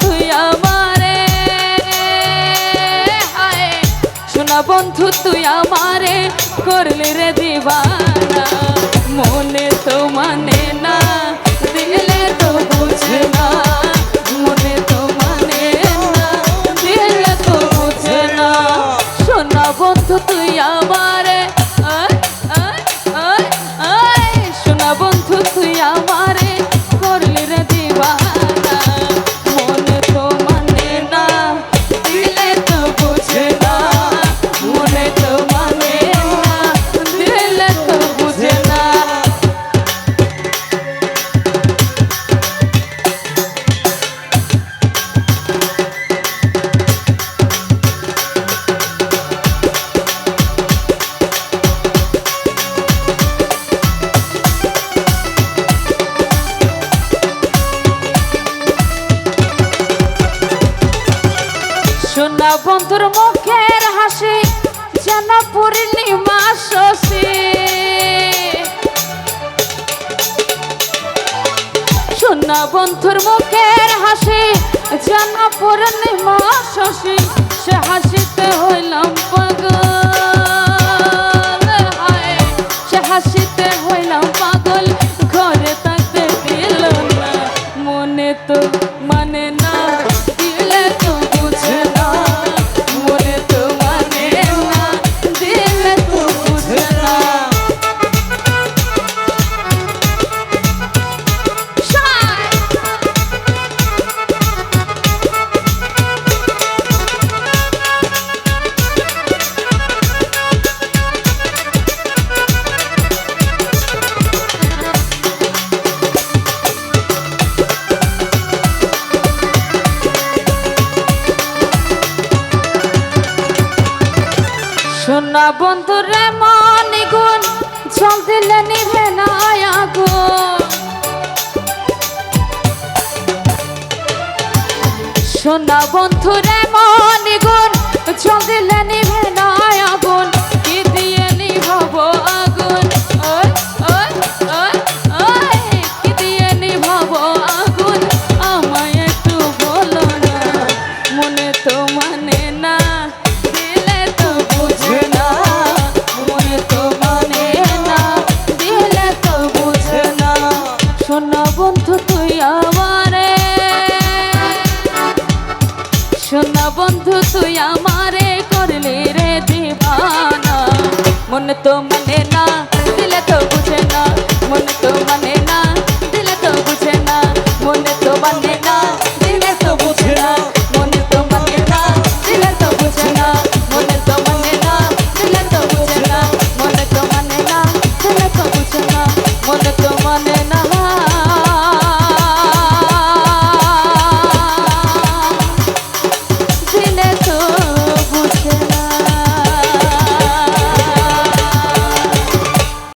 তুই আমারে। হায় শোনা বন্ধু, তুই আমারে করলি রে দিবানা। মনে তো মানে না, দিলে তো বুঝে না। মনে তো মানে না, দিলে তো বুঝে না। শোনা বন্ধু, তুই বন্ধুর মুখের হাসি, যেন পূর্ণিমা শশী। সোনা বন্ধুর মুখের হাসি, যেন পূর্ণিমা শশী। সে হাসিতে হইলাম হায়। সে হাসিতে হইলাম পাগল, ঘরে থাকতে দিল না। মনে তো মানে না সোনা বন্ধুরে মন গুণ, জল দিলে নিভে না সোনা বন্ধুরে মন গুণ, জল দিলে নিভে না শোনা বন্ধু তুই আমারে করলি রে দিবানা। মনে তো মানে না